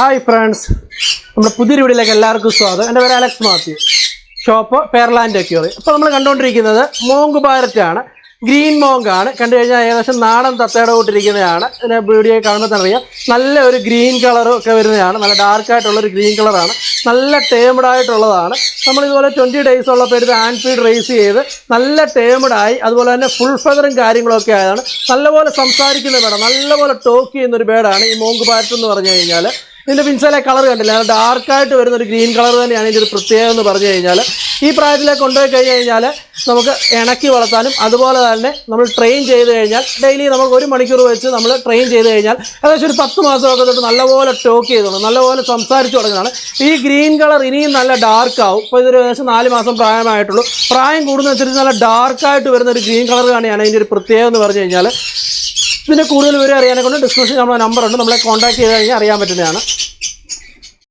Hi friends നമ്മുടെ പുതിയ വീടിലേക്ക് എല്ലാവർക്കും സ്വാഗതം. എന്റെ പേര് Alex Mathew. Shop pearl land അക്യൂറി അപ്പോൾ നമ്മൾ കണ്ടുകൊണ്ടിരിക്കുന്നത് മോങ്ക് പാരറ്റാണ് ഗ്രീൻ മോങ്കാണ് കണ്ടു കഴിഞ്ഞാൽ ഏകദേശം നാടൻ തത്തയുടെ കൂട്ടിരിക്കുന്നതാണ് ഇതിനെ വീഡിയോ കാണുമ്പോൾ തന്നെ അറിയാം. നല്ല ഒരു ഗ്രീൻ കളറും ഒക്കെ വരുന്നതാണ്. നല്ല ഡാർക്ക് ആയിട്ടുള്ള ഒരു ഗ്രീൻ കളറാണ്. നല്ല നമ്മൾ ഇതുപോലെ ട്വന്റി ഡേയ്സ് ഉള്ളപ്പോൾ എടുത്ത് ആൻഡ് ഫീഡ് റേസ് ചെയ്ത് നല്ല ടേമഡായി അതുപോലെ തന്നെ ഫുൾ ഫെദറും കാര്യങ്ങളൊക്കെ ആയതാണ്. നല്ലപോലെ സംസാരിക്കുന്ന ബേഡാണ് നല്ലപോലെ ടോക്ക് ചെയ്യുന്ന ഒരു ബേഡാണ് ഈ മോങ്ക് പാരറ്റ് എന്ന് പറഞ്ഞു കഴിഞ്ഞാൽ ഇതിന്റെ പിൻസലെ കളർ കണ്ടില്ല. ഡാർക്കായിട്ട് വരുന്ന ഒരു ഗ്രീൻ കളർ തന്നെയാണ് ഇതിന്റെ ഒരു പ്രത്യേകത എന്ന് പറഞ്ഞു കഴിഞ്ഞാൽ. ഈ പ്രായത്തിലേക്ക് കൊണ്ടുപോയി കഴിഞ്ഞ് കഴിഞ്ഞാൽ നമുക്ക് ഇണക്കി വളർത്താനും അതുപോലെ തന്നെ നമ്മൾ ട്രെയിൻ ചെയ്ത് കഴിഞ്ഞാൽ ഡെയിലി നമുക്ക് ഒരു മണിക്കൂർ വെച്ച് നമ്മൾ ട്രെയിൻ ചെയ്ത് കഴിഞ്ഞാൽ ഏകദേശം ഒരു പത്ത് മാസമൊക്കെ തൊട്ട് നല്ലപോലെ ടോക്ക് ചെയ്ത് തുടങ്ങും നല്ലപോലെ സംസാരിച്ച് തുടങ്ങുന്നതാണ്. ഈ ഗ്രീൻ കളർ ഇനിയും നല്ല ഡാർക്ക് ആവും. ഇപ്പോൾ ഇതൊരു ഏകദേശം നാല് മാസം പ്രായമായിട്ടുള്ളൂ. പ്രായം കൂടുന്നതനുസരിച്ച് നല്ല ഡാർക്കായിട്ട് വരുന്ന ഒരു ഗ്രീൻ കളർ തന്നെയാണ് ഇതിന്റെ ഒരു പ്രത്യേകത എന്ന് പറഞ്ഞു കഴിഞ്ഞാൽ. ഇതിന്റെ കൂടുതൽ വിവരം അറിയാനെ കൊണ്ട് ഡിസ്ക്രിപ്ഷൻ നമ്പർ ഉണ്ട്. നമ്മളെ കോൺടാക്ട് ചെയ്ത് കഴിഞ്ഞാൽ അറിയാൻ പറ്റുന്നതാണ്.